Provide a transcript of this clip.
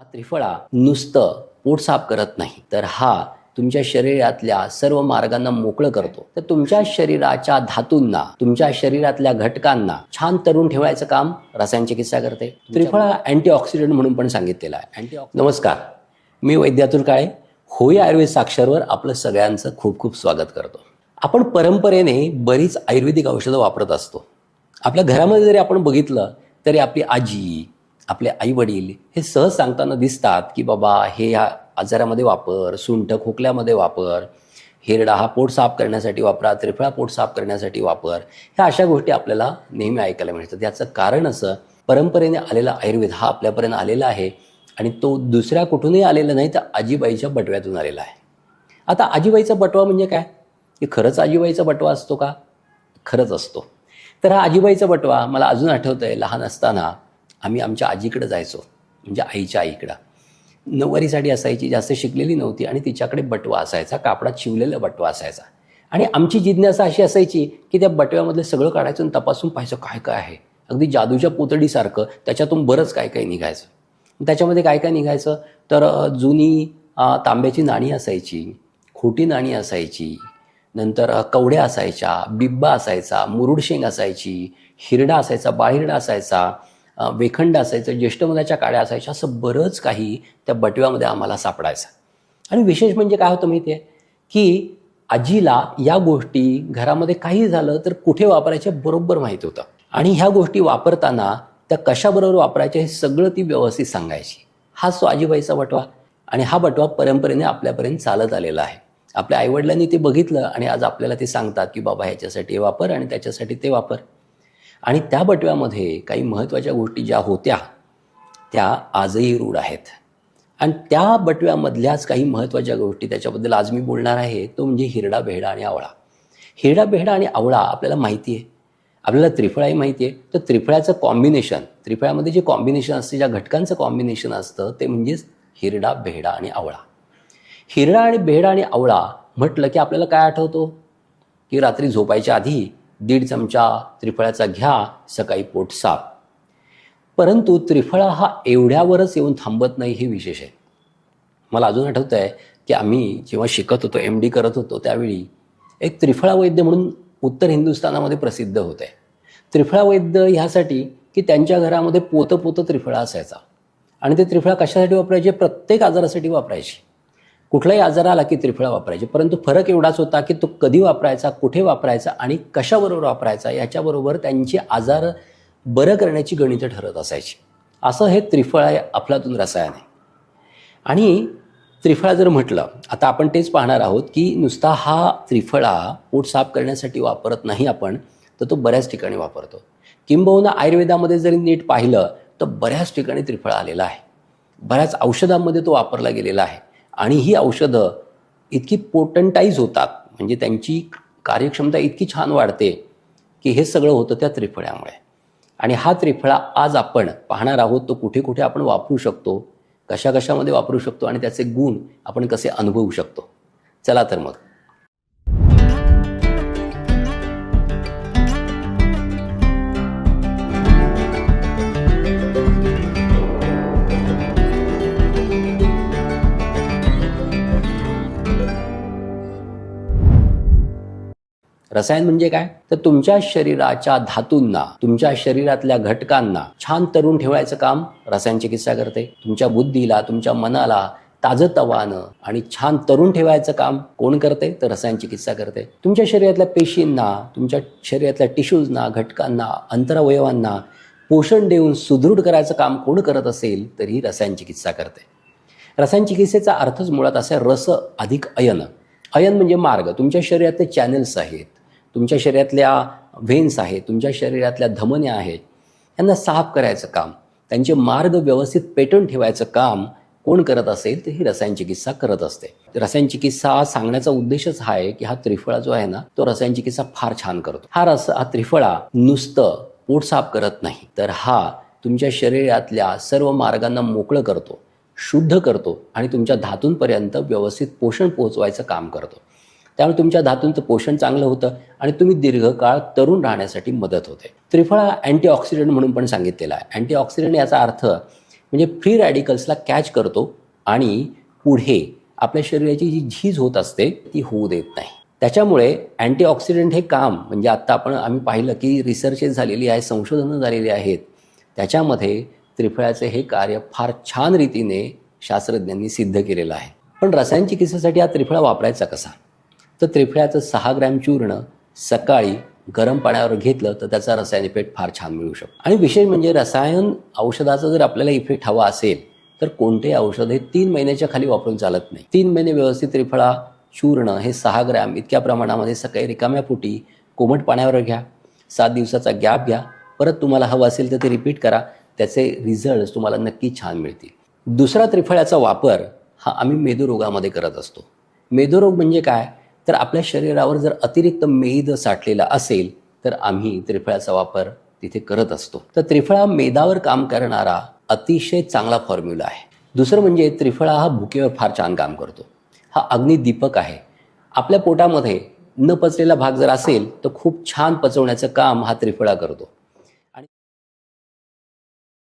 हा त्रिफळा नुसतं पोट साफ करत नाही. तर हा तुमच्या शरीरातल्या सर्व मार्गांना मोकळं करतो. तर तुमच्या शरीराच्या धातूंना तुमच्या शरीरातल्या घटकांना छान तरुण ठेवायचं काम रसायन चिकित्सा करते. त्रिफळा अँटीऑक्सिडंट म्हणून पण सांगितलेला आहे. अँटी नमस्कार. मी वैद्यातुल काळे होई आयुर्वेद साक्षरवर आपलं सगळ्यांचं खूप खूप स्वागत करतो. आपण परंपरेने बरीच आयुर्वेदिक औषधं वापरत असतो. आपल्या घरामध्ये जरी आपण बघितलं तरी आपली आजी आपले आई वडील हे सहज सांगताना दिसतात की बाबा हे ह्या आजारामध्ये वापर सुंठ खोकल्यामध्ये वापर हिरडा हा पोट साफ करण्यासाठी वापरा त्रिफळा पोट साफ करण्यासाठी वापर. ह्या अशा गोष्टी आपल्याला नेहमी ऐकायला मिळतात. याचं कारण असं परंपरेने आलेला आयुर्वेद हा आपल्यापर्यंत आलेला आहे आणि तो दुसऱ्या कुठूनही आलेला नाही तर आजीबाईच्या बटव्यातून आलेला आहे. आता आजीबाईचा बटवा म्हणजे काय? की खरंच आजीबाईचा बटवा असतो का? खरंच असतो. तर हा आजीबाईचा बटवा मला अजून आठवतं आहे लहान असताना आम्ही आमच्या आजीकडं जायचो म्हणजे आईच्या आईकडं. नऊवारी साडी असायची जास्त शिकलेली नव्हती आणि तिच्याकडे बटवा असायचा कापडात शिवलेला बटवा असायचा. आणि आमची जिज्ञासा अशी असायची की त्या बटव्यामधलं सगळं काढायचं आणि तपासून पाहायचं काय काय आहे. अगदी जादूच्या पुतळीसारखं त्याच्यातून बरंच काय काय निघायचं. त्याच्यामध्ये काय काय निघायचं? तर जुनी तांब्याची नाणी असायची खोटी नाणी असायची नंतर कवड्या असायच्या बिब्बा असायचा मुरुडशेंग असायची हिरडा असायचा बाहिरडा असायचा वेखंड असायचं ज्येष्ठमधाच्या काड्या असायच्या असं बरंच काही त्या बटव्यामध्ये आम्हाला सापडायचं. आणि विशेष म्हणजे काय होतं माहिती आहे की आजीला या गोष्टी घरामध्ये काही झालं तर कुठे वापरायचे बरोबर माहीत होतं. आणि ह्या गोष्टी वापरताना त्या कशाबरोबर वापरायच्या हे सगळं ती व्यवस्थित सांगायची. हा सो आजीबाईचा बटवा. आणि हा बटवा परंपरेने आपल्यापर्यंत चालत आलेला आहे. आपल्या आईवडिलांनी ते बघितलं आणि आज आपल्याला ते सांगतात की बाबा ह्याच्यासाठी हे वापर आणि त्याच्यासाठी ते वापर. आणि त्या बटव्यामध्ये काही महत्त्वाच्या गोष्टी ज्या होत्या त्या आजही रूढ आहेत. आणि त्या बटव्यामधल्याच काही महत्त्वाच्या गोष्टी त्याच्याबद्दल आज मी बोलणार आहे तो म्हणजे हिरडा बेहडा आणि आवळा. हिरडा बेहडा आणि आवळा आपल्याला माहिती आहे. आपल्याला त्रिफळाही माहिती आहे. तर त्रिफळ्याचं कॉम्बिनेशन त्रिफळ्यामध्ये जे कॉम्बिनेशन असते ज्या घटकांचं कॉम्बिनेशन असतं ते म्हणजेच हिरडा बेहडा आणि आवळा. हिरडा आणि बेहडा आणि आवळा म्हटलं की आपल्याला काय आठवतो? की रात्री झोपायच्या आधी दीड चमचा त्रिफळाचा घ्या सकाळी पोट साफ. परंतु त्रिफळा हा एवढ्यावरच येऊन थांबत नाही हे विशेष आहे. मला अजून आठवतं आहे की आम्ही जेव्हा शिकत होतो एम डी करत होतो त्यावेळी एक त्रिफळा वैद्य म्हणून उत्तर हिंदुस्थानामध्ये प्रसिद्ध होते. त्रिफळा वैद्य ह्यासाठी की त्यांच्या घरामध्ये पोतं पोतं त्रिफळा असायचा. आणि ते त्रिफळा कशासाठी वापरायचे? प्रत्येक आजारासाठी वापरायची. कुठलाही आजार आला की त्रिफळा वापरायचे. परंतु फरक एवढाच होता की तो कधी वापरायचा कुठे वापरायचा आणि कशाबरोबर वापरायचा याच्याबरोबर त्यांचे आजार बरं करण्याची गणितं ठरत असायची. असं हे त्रिफळा अफलातून रसायन आहे. आणि त्रिफळा जर म्हटलं आता आपण तेच पाहणार आहोत की नुसता हा त्रिफळा पोट साफ करण्यासाठी वापरत नाही आपण तर तो बऱ्याच ठिकाणी वापरतो. किंबहुना आयुर्वेदामध्ये जरी नीट पाहिलं तर बऱ्याच ठिकाणी त्रिफळा आलेला आहे. बऱ्याच औषधांमध्ये तो वापरला गेलेला आहे. आणि ही औषधं इतकी पोटंटाईज होतात. म्हणजे त्यांची कार्यक्षमता इतकी छान वाढते की हे सगळं होतं त्या त्रिफळ्यामुळे आणि हा त्रिफळा आज आपण पाहणार आहोत तो कुठे कुठे आपण वापरू शकतो कशा कशामध्ये वापरू शकतो आणि त्याचे गुण आपण कसे अनुभवू शकतो. चला तर मग. रसायन म्हणजे काय? तर तुमच्या शरीराच्या धातूंना तुमच्या शरीरातल्या घटकांना छान तरुण ठेवायचं काम रसायन चिकित्सा करते. तुमच्या बुद्धीला तुमच्या मनाला ताजतवानं आणि छान तरुण ठेवायचं काम कोण करते? तर रसायन चिकित्सा करते. तुमच्या शरीरातल्या पेशींना तुमच्या शरीरातल्या टिश्यूजना घटकांना अंतरावयवांना पोषण देऊन सुदृढ करायचं काम कोण करत असेल तर ही रसायन चिकित्सा करते. रसायन चिकित्सेचा अर्थच मुळात असा रस अधिक अयन. अयन म्हणजे मार्ग. तुमच्या शरीरातले चॅनल्स आहेत. तुमच्या शरीरातल्या व्हेन्स आहेत तुमच्या शरीरातल्या धमन्या आहेत यांना साफ करायचं काम त्यांचे मार्ग व्यवस्थित पेटून ठेवायचं काम कोण करत असेल तर ही रसायन चिकित्सा करत असते. रसायन चिकित्सा सांगण्याचा उद्देशच हा आहे की हा त्रिफळा जो आहे ना तो रसायन चिकित्सा फार छान करतो. हा रस हा त्रिफळा नुसतं पोट साफ करत नाही तर हा तुमच्या शरीरातल्या सर्व मार्गांना मोकळं करतो शुद्ध करतो आणि तुमच्या धातूंपर्यंत व्यवस्थित पोषण पोहोचवायचं काम करतो. त्यामुळे तुमच्या धातूंचं पोषण चांगलं होतं आणि तुम्ही दीर्घकाळ तरुण राहण्यासाठी मदत होते. त्रिफळा अँटीऑक्सिडंट म्हणून पण सांगितलेला आहे. अँटीऑक्सिडंट याचा अर्थ म्हणजे फ्री रॅडिकल्सला कॅच करतो आणि पुढे आपल्या शरीराची जी झीज होत असते ती होऊ देत नाही. त्याच्यामुळे अँटीऑक्सिडंट हे काम म्हणजे आत्ता आपण आम्ही पाहिलं की रिसर्चेस झालेली आहे संशोधनं झालेली आहेत. त्याच्यामध्ये त्रिफळाचे हे कार्य फार छान रीतीने शास्त्रज्ञांनी सिद्ध केलेलं आहे. पण रसायन चिकित्सेसाठी हा त्रिफळा वापरायचा कसा? तर त्रिफळ्याचं सहा ग्रॅम चूर्ण सकाळी गरम पाण्यावर घेतलं तर त्याचा रसायन इफेक्ट फार छान मिळू शकतो. आणि विशेष म्हणजे रसायन औषधाचा जर आपल्याला इफेक्ट हवा असेल तर कोणतेही औषध हे तीन महिन्याच्या खाली वापरून चालत नाही. तीन महिने व्यवस्थित त्रिफळा चूर्ण हे सहा ग्रॅम इतक्या प्रमाणामध्ये सकाळी रिकाम्या पोटी कोमट पाण्यावर घ्या. सात दिवसाचा गॅप घ्या. परत तुम्हाला हवं असेल तर ते रिपीट करा. त्याचे रिझल्ट तुम्हाला नक्की छान मिळतील. दुसरा त्रिफळ्याचा वापर हा आम्ही मेदुरोगामध्ये करत असतो. मेदुरोग म्हणजे काय? तर आपल्या शरीरावर जर अतिरिक्त मेद साठलेला असेल तर आम्ही त्रिफळाचा वापर तिथे करत असतो. तर त्रिफळा मेदावर काम करणारा अतिशय चांगला फॉर्म्युला आहे. दुसरं म्हणजे त्रिफळा हा भुकेवर फार छान काम करतो. हा अग्निदीपक आहे. आपल्या पोटामध्ये न पचलेला भाग जर असेल तर खूप छान पचवण्याचं काम हा त्रिफळा करतो.